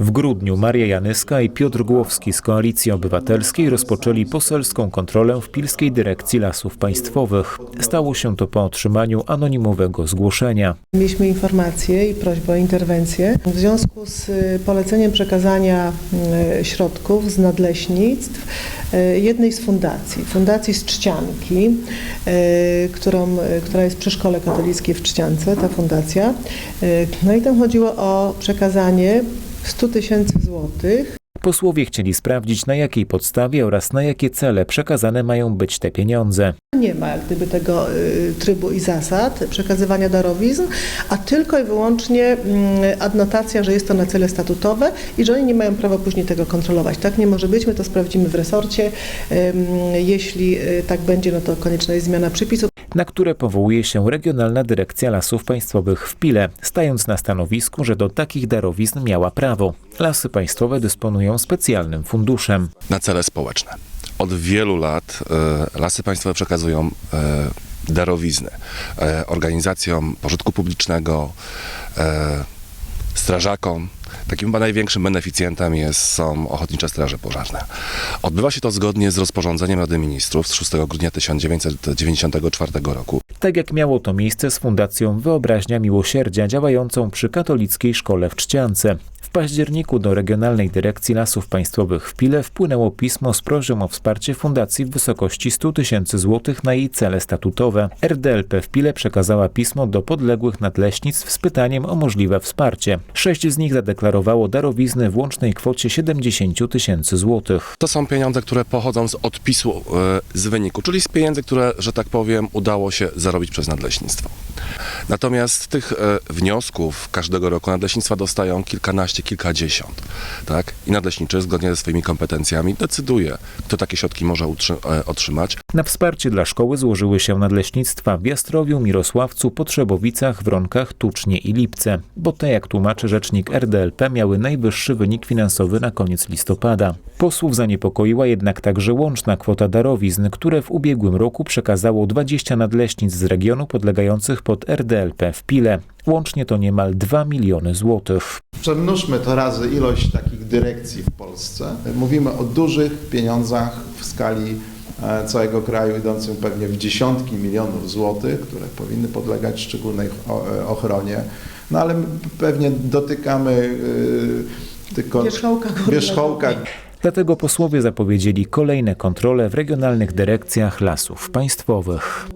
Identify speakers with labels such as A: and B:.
A: W grudniu Maria Janyska i Piotr Głowski z Koalicji Obywatelskiej rozpoczęli poselską kontrolę w Pilskiej Dyrekcji Lasów Państwowych. Stało się to po otrzymaniu anonimowego zgłoszenia.
B: Mieliśmy informację i prośbę o interwencję w związku z y, poleceniem przekazania y, środków z nadleśnictw y, jednej z fundacji, Fundacji z Czcianki, którą, która jest przy Szkole Katolickiej w Czciance, ta fundacja. No i tam chodziło o przekazanie 100 tysięcy złotych
A: Posłowie chcieli sprawdzić, na jakiej podstawie oraz na jakie cele przekazane mają być te pieniądze.
B: Nie ma jak gdyby tego y, trybu i zasad przekazywania darowizn, a tylko i wyłącznie mm, adnotacja, że jest to na cele statutowe i że oni nie mają prawa później tego kontrolować. Tak nie może być, my to sprawdzimy w resorcie. Jeśli y, tak będzie, no to konieczna jest zmiana przepisów.
A: Na które powołuje się Regionalna Dyrekcja Lasów Państwowych w Pile, stając na stanowisku, że do takich darowizn miała prawo. Lasy Państwowe dysponują specjalnym funduszem.
C: na cele społeczne. Od wielu lat e, lasy państwowe przekazują e, darowizny e, organizacjom pożytku publicznego, strażakom. Takim chyba największym beneficjentem jest, są Ochotnicze Straże Pożarne. Odbywa się to zgodnie z rozporządzeniem Rady Ministrów z 6 grudnia 1994 roku.
A: Tak jak miało to miejsce z Fundacją Wyobraźnia Miłosierdzia działającą przy katolickiej szkole w Czciance. W październiku do Regionalnej Dyrekcji Lasów Państwowych w Pile wpłynęło pismo z prośbą o wsparcie fundacji w wysokości 100 tysięcy złotych na jej cele statutowe. RDLP w Pile przekazała pismo do podległych nadleśnictw z pytaniem o możliwe wsparcie. Sześć z nich zadeklarowało darowizny w łącznej kwocie 70 tysięcy złotych.
C: To są pieniądze, które pochodzą z odpisu e, z wyniku, czyli z pieniędzy, które, że tak powiem, udało się zarobić przez nadleśnictwo. Natomiast tych e, wniosków każdego roku nadleśnictwa dostają kilkanaście, kilkadziesiąt. Tak? I nadleśniczy zgodnie ze swoimi kompetencjami decyduje, kto takie środki może e, otrzymać.
A: Na wsparcie dla szkoły złożyły się nadleśnictwa w Jastrowiu, Mirosławcu, Potrzebowicach, Wronkach, Tucznie i Lipce, bo te, jak tłumaczy rzecznik RDLP, miały najwyższy wynik finansowy na koniec listopada. Posłów zaniepokoiła jednak także łączna kwota darowizn, które w ubiegłym roku przekazało 20 nadleśnic z regionu podlegających pod RDLP w Pile. Łącznie to niemal 2 miliony złotych.
D: Przemnóżmy to razy ilość takich dyrekcji w Polsce. Mówimy o dużych pieniądzach w skali całego kraju, idącym pewnie w dziesiątki milionów złotych, które powinny podlegać szczególnej e, ochronie. No ale my pewnie dotykamy e, tylko
B: Wierzchołka
D: wierzchołka
A: Dlatego posłowie zapowiedzieli kolejne kontrole w regionalnych dyrekcjach lasów państwowych.